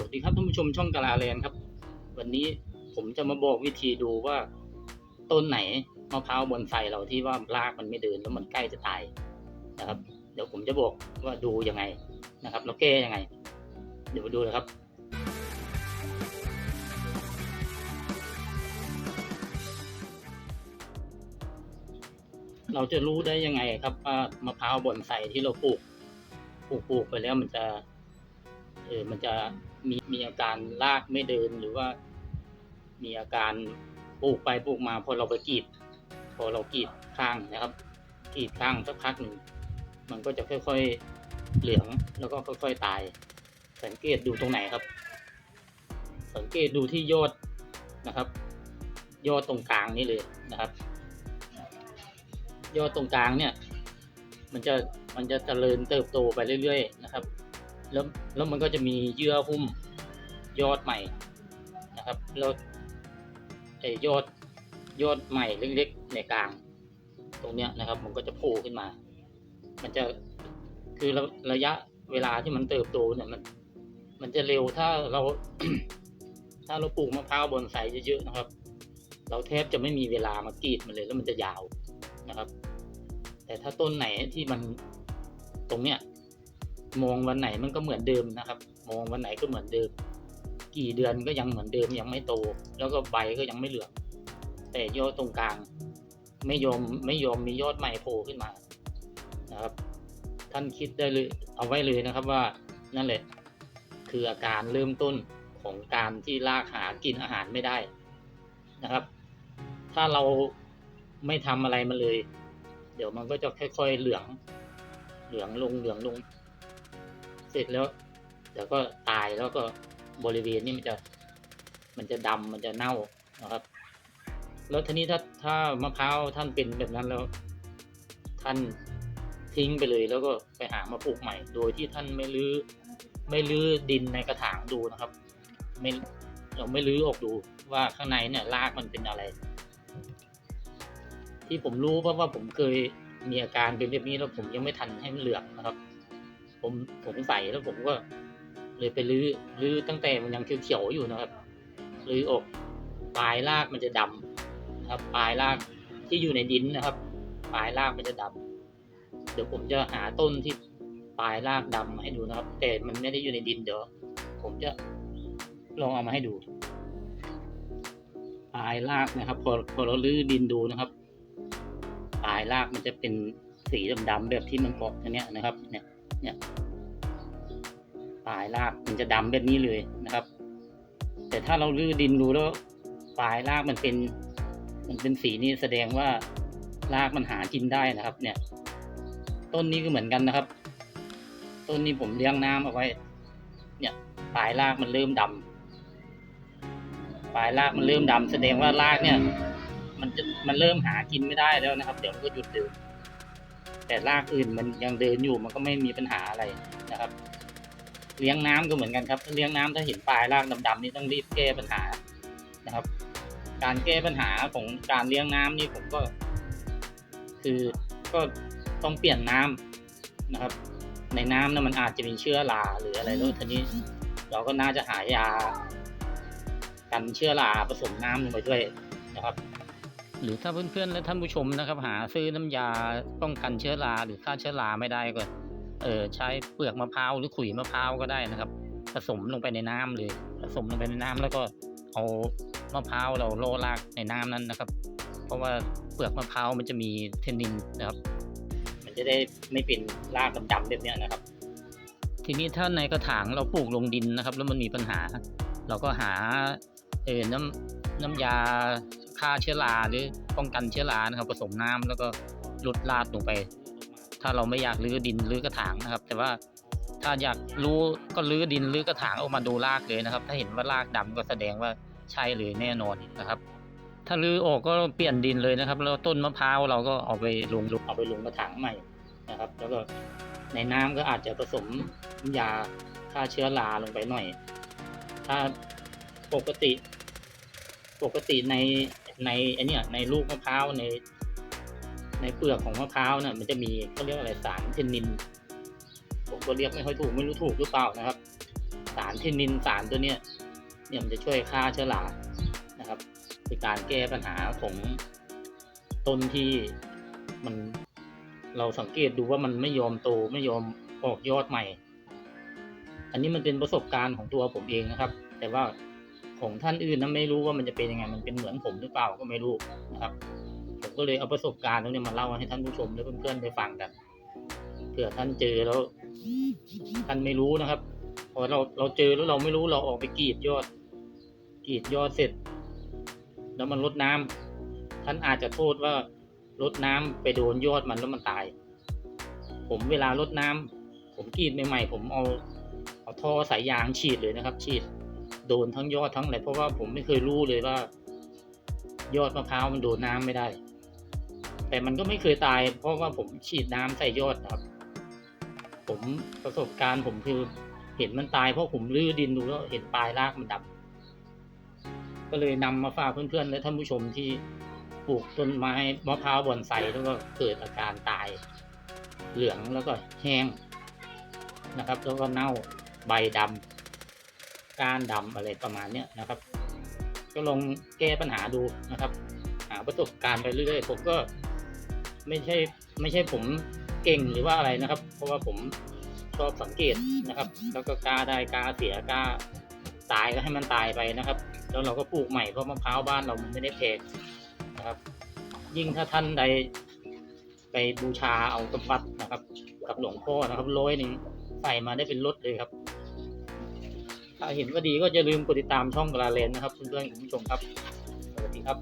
วัสดีครับท่านผู้ชมช่องกาลาแลนครับ วันนี้ผมจะมาบอกวิธีดูว่า ต้นไหนมะพร้าวบนไซเราที่ว่ารากมันไม่เดินแล้วมันใกล้จะตายนะครับ เดี๋ยวผมจะบอกว่าดูยังไงนะครับแล้วแก้ยังไง เดี๋ยวมาดูเลยครับเราจะรู้ได้ยังไงครับว่ามะพร้าวบอนไซที่เราปลูกปลูกปลูกไปแล้วมันจะ เออมันจะมีมีอาการรากไม่เดินหรือว่า มีอาการปลูกไปปลูกมาพอเราไปกรีด พอเรากรีดข้างนะครับกรีดข้างสักพักหนึ่งมันก็จะค่อยๆเหลืองแล้วก็ค่อยๆตาย สังเกตดูตรงไหนครับ สังเกตดูที่ยอดนะครับ ยอดตรงกลางนี่เลยนะครับ ยอดตรงกลางเนี่ย มันจะมันจะเจริญเติบโตไปเรื่อยๆนะครับ แล้วแล้วมันก็จะมีเยื่อหุ้มยอดใหม่นะครับแล้วไอ้ยอดยอดใหม่เล็กๆในกลาง ตรงเนี้ยนะครับ มันก็จะโผล่ขึ้นมา มันจะคือระระยะเวลาที่มันเติบโตเนี่ยมัน มันจะเร็วถ้าเรา ถ้าเราปลูกมะพร้าวบนไซเยอะๆนะครับ เราแทบจะไม่มีเวลามากรีดมันเลยแล้วมันจะยาวนะครับ แต่ถ้าต้นไหนที่มันตรงเนี้ย มองวันไหนมันก็เหมือนเดิมนะครับ มองวันไหนก็เหมือนเดิม กี่เดือนก็ยังเหมือนเดิมยังไม่โต แล้วก็ใบก็ยังไม่เหลือง แต่ยอดตรงกลาง ไม่ยอมไม่ยอมมียอดใหม่โผล่ขึ้นมานะครับ ท่านคิดได้เลยเอาไว้เลยนะครับว่านั่นแหละ คืออาการเริ่มต้นของการที่รากหากินอาหารไม่ได้นะครับ ถ้าเราไม่ทำอะไรมาเลย เดี๋ยวมันก็จะค่อย ๆเหลือง เหลืองลงเหลืองลง สร็จแล้วเดี๋ยวก็ตายแล้วก็บริเวณนี้มันจะมันจะดำมันจะเน่านะครับ แล้วทีนี้ถ้าถ้ามะพร้าวท่านเป็นแบบนั้นแล้ว ท่านทิ้งไปเลย แล้วก็ไปหามาปลูกใหม่ โดยที่ท่านไม่รื้อไม่รื้อดินในกระถางดูนะครับ ไม่เราไม่รื้อออกดูว่าข้างในเนี่ยรากมันเป็นอะไร ที่ผมรู้เพราะว่าผมเคยมีอาการเป็นแบบนี้แล้วผมยังไม่ทันให้มันเหลืองนะครับ ผมผมใส่แล้วผมก็ เลยไปรื้อรื้อตั้งแต่มันยังเขียวๆอยู่นะครับรื้อออกปลายรากมันจะดำนะครับ ปลายรากที่อยู่ในดินนะครับ ปลายรากมันจะดำเดี๋ยวผมจะหาต้นที่ปลายรากดำมาให้ดูนะครับ แต่มันไม่ได้อยู่ในดินเดี๋ยวผมจะลองเอามาให้ดู ปลายรากนะครับ พอพอเราลื้อดินดูนะครับ ปลายรากมันจะเป็นสีดำๆแบบที่มันเกาะอันเนี้ยนะครับ เนี่ย เนี่ยปลายรากมันจะดำแบบนี้เลยนะครับ แต่ถ้าเราลื้อดินดูแล้วปลายรากมันเป็น มันเป็นสีนี้แสดงว่ารากมันหากินได้นะครับ เนี่ย ต้นนี้ก็เหมือนกันนะครับ ต้นนี้ผมเลี้ยงน้ำเอาไว้ เนี่ยปลายรากมันเริ่มดำปลายรากมันเริ่มดำแสดงว่ารากเนี่ย มันจะมันเริ่มหากินไม่ได้แล้วนะครับ เดี๋ยวก็หยุดเดิน แต่รากอื่นมันยังเดินอยู่มันก็ไม่มีปัญหาอะไรนะครับ เลี้ยงน้ำก็เหมือนกันครับ เลี้ยงน้ำถ้าเห็นปลายรากดำๆนี่ต้องรีบแก้ปัญหานะครับ การแก้ปัญหาของการเลี้ยงน้ำนี่ผมก็ คือก็ต้องเปลี่ยนน้ำนะครับ ในน้ำนะมันอาจจะมีเชื้อราหรืออะไรแล้วทีนี้ เราก็น่าจะหายากันเชื้อราผสมน้ำลงไปด้วยนะครับ หรือถ้าเพื่อนๆและท่านผู้ชมนะครับ หาซื้อน้ำยาป้องกันเชื้อราหรือฆ่าเชื้อราไม่ได้ก็ เออใช้เปลือกมะพร้าวหรือขุยมะพร้าวก็ได้นะครับ ผสมลงไปในน้ำเลยผสมลงไปในน้ำแล้วก็เอามะพร้าวเราโรยรากในน้ำนั้นนะครับ เพราะว่าเปลือกมะพร้าวมันจะมีเทนนินนะครับ มันจะได้ไม่เป็นรากดำๆแบบเนี้ยนะครับ ทีนี้ถ้าในกระถางเราปลูกลงดินนะครับ แล้วมันมีปัญหา เราก็หาเออน้ำน้ำยา ฆ่าเชื้อราหรือป้องกันเชื้อรานะครับผสมน้ำแล้วก็ลดราดลงไป ถ้าเราไม่อยากรื้อดินรื้อกระถางนะครับ แต่ว่าถ้าอยากรู้ก็รื้อดินรื้อกระถางออกมาดูรากเลยนะครับ ถ้าเห็นว่ารากดำก็แสดงว่าใช่เลยแน่นอนนะครับ ถ้ารื้อออกก็เปลี่ยนดินเลยนะครับ แล้วต้นมะพร้าวเราก็เอาไปลงเอาไปลงกระถางใหม่นะครับ แล้วก็ในน้ำก็อาจจะผสมยาฆ่าเชื้อราลงไปหน่อย ถ้าปกติ ปกติใน ในไอเนี้ยในลูกมะพร้าวใน ในเปลือกของมะพร้าวเนี่ยมันจะมีเขาเรียกอะไรสารเทนนิน ผมก็เรียกไม่ค่อยถูกไม่รู้ถูกหรือเปล่านะครับ สารเทนนินสารตัวเนี้ยเนี่ยมันจะช่วยฆ่าเชื้อรานะครับเป็นการแก้ปัญหาของต้นที่มันเราสังเกตดูว่ามันไม่ยอมโตไม่ยอมออกยอดใหม่ อันนี้มันเป็นประสบการณ์ของตัวผมเองนะครับ แต่ว่า ของท่านอื่นนั้นไม่รู้ว่ามันจะเป็นยังไง มันเป็นเหมือนผมหรือเปล่าก็ไม่รู้นะครับ ผมก็เลยเอาประสบการณ์ตรงนี้มาเล่าให้ท่านผู้ชมและเพื่อนๆได้ฟังกันเผื่อท่านเจอแล้วท่านไม่รู้นะครับพอเราเราเจอแล้วเราไม่รู้เราออกไปกรีดยอดกรีดยอดเสร็จ แล้วมันลดน้ำท่านอาจจะโทษว่าลดน้ำไปโดนยอดมันแล้วมันตาย ผมเวลาลดน้ำผมกรีดใหม่ๆผมเอาเอาท่อสายยางฉีดเลยนะครับ ฉีด โดนทั้งยอดทั้งอะไรเพราะว่าผมไม่เคยรู้เลยว่า ยอดมะพร้าวมันโดนน้ำไม่ได้ แต่มันก็ไม่เคยตาย เพราะว่าผมฉีดน้ำใส่ยอดครับ ผมประสบการณ์ผมคือเห็นมันตายเพราะผมลื้อดินดูแล้วเห็นปลายรากมันดำก็เลยนำมาฝากเพื่อนๆและท่านผู้ชมที่ปลูกต้นไม้มะพร้าวบอนไซแล้วก็เกิดอาการตาย เหลืองแล้วก็แห้งนะครับ แล้วก็เน่าใบดำ ก้านดำอะไรประมาณเนี้ยนะครับ ก็ลองแก้ปัญหาดูนะครับ หาประสบการณ์ไปเรื่อยๆผมก็ไม่ใช่ไม่ใช่ผมเก่งหรือว่าอะไรนะครับ เพราะว่าผมชอบสังเกตนะครับ แล้วก็กล้าได้กล้าเสียกล้าตายก็ให้มันตายไปนะครับ แล้วเราก็ปลูกใหม่เพราะมะพร้าวบ้านเรามันไม่ได้แพงนะครับ ยิ่งถ้าท่านใดไปบูชาเอากำปัดนะครับ กับหลวงพ่อนะครับร้อยหนึ่งใส่มาได้เป็นรถเลยครับ ถ้าเห็นว่าดีก็อย่าลืมกดติดตามช่องกลาเลนนะครับเพื่อนๆคุณผู้ชมครับสวัสดีครับ